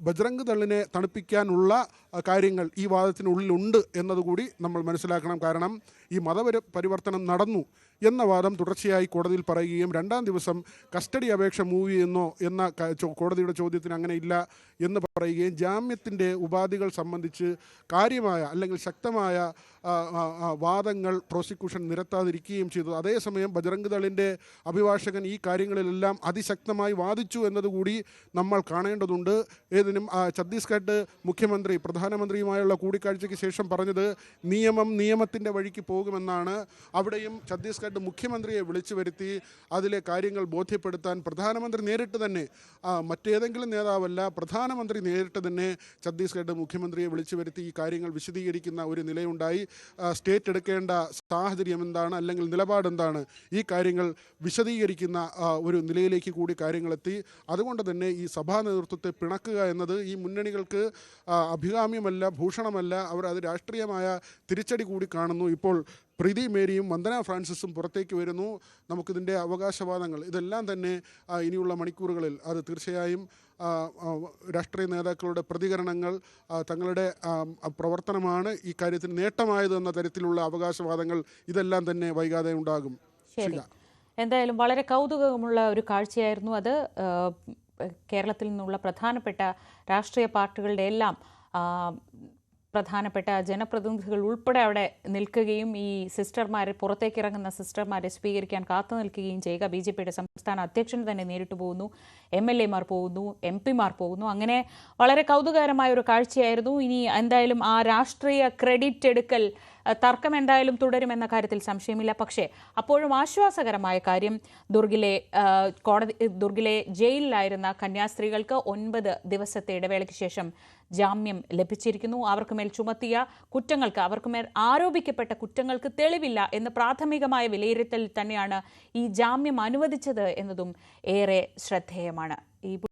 ബജ്രംഗ് ദളിനെ തണുപ്പിക്കാനുള്ള കാര്യങ്ങൾ ഈ വാദത്തിനുള്ളിലുണ്ട് എന്നതുകൂടി നമ്മൾ മനസ്സിലാക്കണം. കാരണം ഈ മതപരി പരിവർത്തനം നടന്നു എന്ന വാദം തുടർച്ചയായി കോടതിയിൽ പറയുകയും രണ്ടാം ദിവസം കസ്റ്റഡി അപേക്ഷ മൂവ് ചെയ്യുന്നോ എന്ന കോടതിയുടെ ചോദ്യത്തിന് അങ്ങനെ ഇല്ല എന്ന് പറയുകയും ജാമ്യത്തിന്റെ ഉപാധികൾ സംബന്ധിച്ച് കാര്യമായ അല്ലെങ്കിൽ ശക്തമായ വാദങ്ങൾ പ്രോസിക്യൂഷൻ നിരത്താതിരിക്കുകയും ചെയ്തു. അതേസമയം ബജറംഗ് ദളിന്റെ അഭിഭാഷകൻ ഈ കാര്യങ്ങളിലെല്ലാം അതിശക്തമായി വാദിച്ചു എന്നതുകൂടി നമ്മൾ കാണേണ്ടതുണ്ട്. ഏതിനും ഛത്തീസ്ഗഡ് മുഖ്യമന്ത്രി പ്രധാനമന്ത്രിയുമായുള്ള കൂടിക്കാഴ്ചയ്ക്ക് ശേഷം പറഞ്ഞത് നിയമം നിയമത്തിന്റെ വഴിക്ക് പോകുമെന്നാണ്. അവിടെയും ഛത്തീസ്ഗഡ് മുഖ്യമന്ത്രിയെ വിളിച്ചു വരുത്തി അതിലെ കാര്യങ്ങൾ ബോധ്യപ്പെടുത്താൻ പ്രധാനമന്ത്രി നേരിട്ട് തന്നെ മറ്റേതെങ്കിലും നേതാവല്ല പ്രധാനമന്ത്രി നേരിട്ട് തന്നെ ഛത്തീസ്ഗഡ് മുഖ്യമന്ത്രിയെ വിളിച്ചു വരുത്തി ഈ കാര്യങ്ങൾ വിശദീകരിക്കുന്ന ഒരു നിലയുണ്ടായി. സ്റ്റേറ്റ് എടുക്കേണ്ട സാഹചര്യം എന്താണ്? അല്ലെങ്കിൽ നിലപാട് എന്താണ്? ഈ കാര്യങ്ങൾ വിശദീകരിക്കുന്ന ഒരു നിലയിലേക്ക് കൂടി കാര്യങ്ങളെത്തി. അതുകൊണ്ട് തന്നെ ഈ സഭാ നേതൃത്വത്തെ പിണക്കുക എന്നത് ഈ മുന്നണികൾക്ക് അഭികാമ്യമല്ല ഭൂഷണമല്ല. അവർ അത് രാഷ്ട്രീയമായ തിരിച്ചടി കൂടി കാണുന്നു. ഇപ്പോൾ പ്രീതി മേരിയും വന്ദന ഫ്രാൻസിസും പുറത്തേക്ക് വരുന്നു. നമുക്കിതിന്റെ അവകാശവാദങ്ങൾ ഇതെല്ലാം തന്നെ ഇനിയുള്ള മണിക്കൂറുകളിൽ അത് തീർച്ചയായും രാഷ്ട്രീയ നേതാക്കളുടെ പ്രതികരണങ്ങൾ തങ്ങളുടെ പ്രവർത്തനമാണ് ഈ കാര്യത്തിന് നേട്ടമായത് എന്ന തരത്തിലുള്ള അവകാശവാദങ്ങൾ ഇതെല്ലാം തന്നെ വൈകാതെ ഉണ്ടാകും. എന്തായാലും വളരെ കൗതുകമുള്ള ഒരു കാഴ്ചയായിരുന്നു അത്. കേരളത്തിൽ നിന്നുള്ള പ്രധാനപ്പെട്ട രാഷ്ട്രീയ പാർട്ടികളുടെ എല്ലാം പ്രധാനപ്പെട്ട ജനപ്രതിനിധികൾ ഉൾപ്പെടെ അവിടെ നിൽക്കുകയും ഈ സിസ്റ്റർമാരെ പുറത്തേക്ക് ഇറങ്ങുന്ന സിസ്റ്റർമാരെ സ്വീകരിക്കാൻ കാത്തു നിൽക്കുകയും ചെയ്യുക. ബി ജെ പിയുടെ സംസ്ഥാന അധ്യക്ഷൻ തന്നെ നേരിട്ട് പോകുന്നു. എം എൽ എമാർ പോകുന്നു. എം പിമാർ പോകുന്നു. അങ്ങനെ വളരെ കൗതുകകരമായ ഒരു കാഴ്ചയായിരുന്നു. ഇനി എന്തായാലും ആ രാഷ്ട്രീയ ക്രെഡിറ്റ് എടുക്കൽ തർക്കം എന്തായാലും തുടരുമെന്ന കാര്യത്തിൽ സംശയമില്ല. പക്ഷേ അപ്പോഴും ആശ്വാസകരമായ കാര്യം ദുർഗിലെ കോടതി ദുർഗിലെ ജയിലിലായിരുന്ന കന്യാസ്ത്രീകൾക്ക് ഒൻപത് ദിവസത്തെ ഇടവേളയ്ക്ക് ശേഷം ജാമ്യം ലഭിച്ചിരിക്കുന്നു. അവർക്ക് മേൽ ചുമത്തിയ കുറ്റങ്ങൾക്ക് അവർക്ക് മേൽ ആരോപിക്കപ്പെട്ട കുറ്റങ്ങൾക്ക് തെളിവില്ല എന്ന് പ്രാഥമികമായ വിലയിരുത്തൽ തന്നെയാണ് ഈ ജാമ്യം അനുവദിച്ചത് എന്നതും ഏറെ ശ്രദ്ധേയമാണ്. ഈ